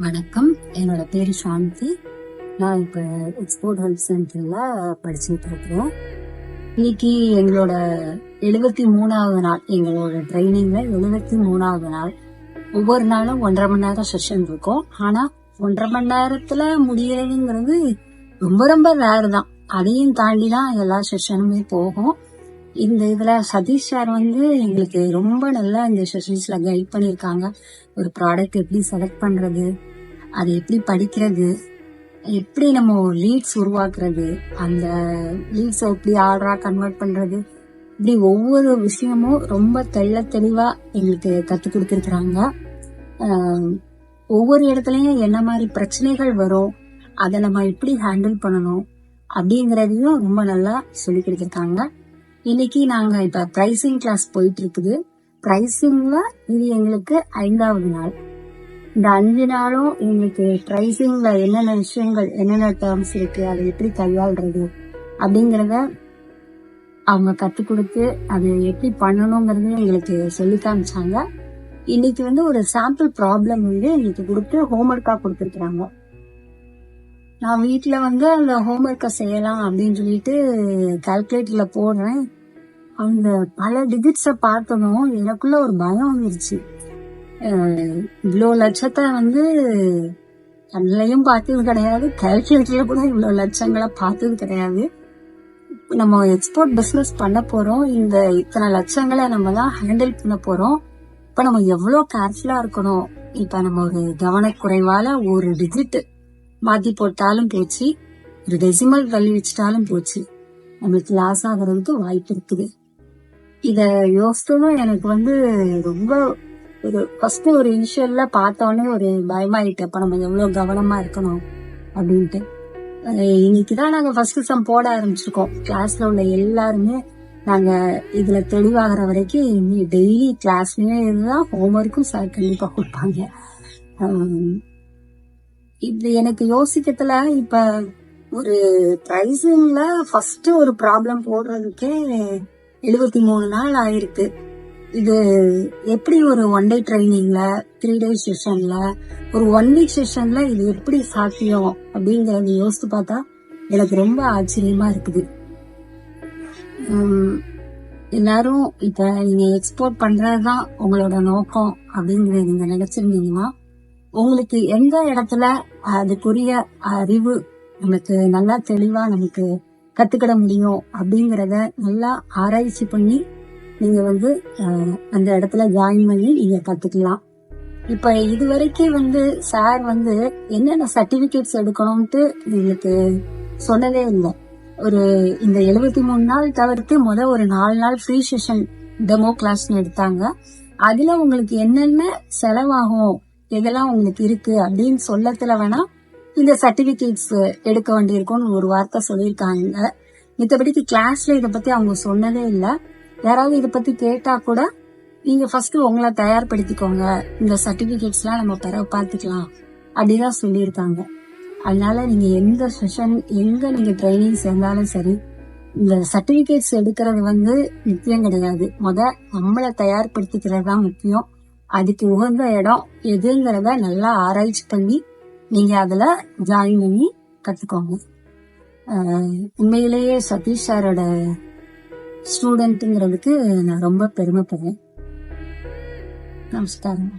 வணக்கம். என்னோட பேர் சாந்தி. நான் இப்போ எக்ஸ்போர்ட் ஹெல்ப் சென்டரில் படிச்சுட்டு இருக்கிறேன். இன்னைக்கு எங்களோட எழுபத்தி மூணாவது நாள் எங்களோட ட்ரைனிங்கில் எழுபத்தி மூணாவது நாள். ஒவ்வொரு நாளும் ஒன்றரை மணி நேரம் செஷன் இருக்கும். ஆனால் ஒன்றரை மணி நேரத்தில் முடியறதுங்கிறது ரொம்ப ரொம்ப ரேர் தான். அதையும் தாண்டி தான் எல்லா செஷனுமே போகும். இந்த இதுல சதீஷ் சார் வந்து எங்களுக்கு ரொம்ப நல்லா இந்த செஷன்ஸ்ல கைட் பண்ணியிருக்காங்க. ஒரு ப்ராடக்ட் எப்படி செலக்ட் பண்றது அதை எப்படி படிக்கிறது எப்படி நம்ம லீட்ஸ் உருவாக்குறது அந்த லீட்ஸ் எப்படி ஆர்டரா கன்வெர்ட் பண்றது இப்படி ஒவ்வொரு விஷயமும் ரொம்ப தெள்ள தெளிவா எங்களுக்கு கற்றுக் கொடுத்துருக்குறாங்க. ஒவ்வொரு இடத்துலயும் என்ன மாதிரி பிரச்சனைகள் வரும் அதை நம்ம எப்படி ஹேண்டில் பண்ணணும் அப்படிங்கிறதையும் ரொம்ப நல்லா சொல்லி கொடுத்துருக்காங்க. இன்னைக்கு நாங்க இப்ப பிரைசிங் கிளாஸ் போயிட்டு இருக்குது பிரைசிங்ல இது எங்களுக்கு ஐந்தாவது நாள். இந்த அஞ்சு நாளும் எங்களுக்கு பிரைசிங்ல என்னென்ன விஷயங்கள் என்னென்ன டேர்ம்ஸ் இருக்கு அதை எப்படி கையாளுறது அப்படிங்கிறத அவங்க கற்றுக் கொடுத்து அது எப்படி பண்ணணுங்கிறது எங்களுக்கு சொல்லி காமிச்சாங்க. இன்னைக்கு வந்து ஒரு சாம்பிள் ப்ராப்ளம் வந்து எங்களுக்கு கொடுத்து ஹோம்ஒர்க்காக கொடுத்துருக்குறாங்க. நான் வீட்டில் வந்து அந்த ஹோம்ஒர்க்கை செய்யலாம் அப்படின்னு சொல்லிட்டு கால்குலேட்டரில் போடுறேன். அந்த பல டிஜிட்ஸை பார்த்ததும் எனக்குள்ள ஒரு பயம் வந்துருச்சு. இவ்வளோ லட்சத்தை வந்து கண்ணிலையும் பார்த்தது கிடையாது கேல்குலேட்டரில் கூட இவ்வளோ லட்சங்களை பார்த்தது கிடையாது. நம்ம எக்ஸ்போர்ட் பிஸ்னஸ் பண்ண போகிறோம் இந்த இத்தனை லட்சங்களை நம்ம தான் ஹேண்டில் பண்ண போகிறோம் இப்போ நம்ம எவ்வளோ கேர்ஃபுல்லாக இருக்கணும்? இப்போ நம்ம ஒரு கவனக்குறைவால் ஒரு டிஜிட் மாற்றி போட்டாலும் போச்சு ஒரு டெசிமல் கல்வி வச்சுட்டாலும் போச்சு. நம்மளுக்கு லாஸ் ஆகிறதுக்கு வாய்ப்பு இருக்குது. இத யோசித்ததும் எனக்கு வந்து ரொம்ப ஒரு ஃபர்ஸ்ட் ஒரு இனிஷியல்ல பார்த்தோன்னே ஒரு பயமாயிட்டு அப்ப நம்ம எவ்வளவு கவனமா இருக்கணும் அப்படின்ட்டு. இன்னைக்குதான் நாங்க ஃபர்ஸ்ட் சம் போட ஆரம்பிச்சிருக்கோம். கிளாஸ்ல உள்ள எல்லாருமே நாங்க இதுல தெளிவாகிற வரைக்கும் டெய்லி கிளாஸ்லயே இருந்தால் ஹோம்ஒர்க்கும் சார் கண்டிப்பா கொடுப்பாங்க. இது எனக்கு யோசிக்கத்துல இப்ப ஒரு பிரைசிங்ல ஃபர்ஸ்ட் ஒரு ப்ராப்ளம் போடுறதுக்கே எழுபத்தி மூணு நாள் ஆயிருக்கு. இது எப்படி ஒரு ஒன் டே ட்ரைனிங்ல த்ரீ டே செஷன்ல ஒரு ஒன் வீக் செஷன்ல இது எப்படி சாத்தியம் அப்படிங்கறத யோசித்து பார்த்தா எனக்கு ரொம்ப ஆச்சரியமா இருக்குது. எல்லாரும் இப்ப நீங்க எக்ஸ்போர்ட் பண்றதுதான் உங்களோட நோக்கம் அப்படிங்கறத நீங்க நினைச்சிருந்தீங்கன்னா உங்களுக்கு எந்த இடத்துல அதுக்குரிய அறிவு நமக்கு நல்லா தெளிவா நமக்கு கத்துக்கிட முடியும் அப்படிங்கிறத நல்லா ஆராய்ச்சி பண்ணி நீங்க வந்து அந்த இடத்துல ஜாயின் பண்ணி நீங்க கத்துக்கலாம். இப்ப இது வரைக்கும் வந்து சார் வந்து என்னென்ன சர்டிபிகேட்ஸ் எடுக்கணும்ட்டு எங்களுக்கு சொன்னதே இல்லை. ஒரு இந்த எழுபத்தி மூணு நாள் தவிர்த்து முத ஒரு நாலு நாள் ஃப்ரீ செஷன் டெமோ கிளாஸ்னு எடுத்தாங்க. அதுல உங்களுக்கு என்னென்ன செலவாகும் இதெல்லாம் உங்களுக்கு இருக்கு அப்படின்னு சொல்லத்துல வேணா இந்த சர்டிபிகேட்ஸ் எடுக்க வேண்டியிருக்கும்னு ஒரு வார்த்தை சொல்லியிருக்காங்க. மித்தபடிக்கு கிளாஸ்ல இதை பத்தி அவங்க சொன்னதே இல்லை. யாராவது இதை பத்தி கேட்டா கூட நீங்க ஃபர்ஸ்ட் உங்களை தயார்படுத்திக்கோங்க. இந்த சர்டிபிகேட்ஸ் எல்லாம் நம்ம பெற பார்த்துக்கலாம். அப்படிதான் சொல்லியிருக்காங்க. அதனால நீங்க எந்த செஷன் எங்க நீங்க ட்ரைனிங் சேர்ந்தாலும் சரி இந்த சர்டிபிகேட்ஸ் எடுக்கிறது வந்து முக்கியம் கிடையாது. முத நம்மளை தயார்படுத்திக்கிறது தான் முக்கியம். அதுக்கு உகந்த இடம் எதுங்கிறத நல்லா ஆராய்ச்சி பண்ணி நீங்க அதுல ஜாயின் பண்ணி கத்துக்கோங்க. உண்மையிலேயே சதீஷ் சாரோட ஸ்டூடெண்ட்டுங்கிறதுக்கு நான் ரொம்ப பெருமைப்படுறேன். நமஸ்காரம்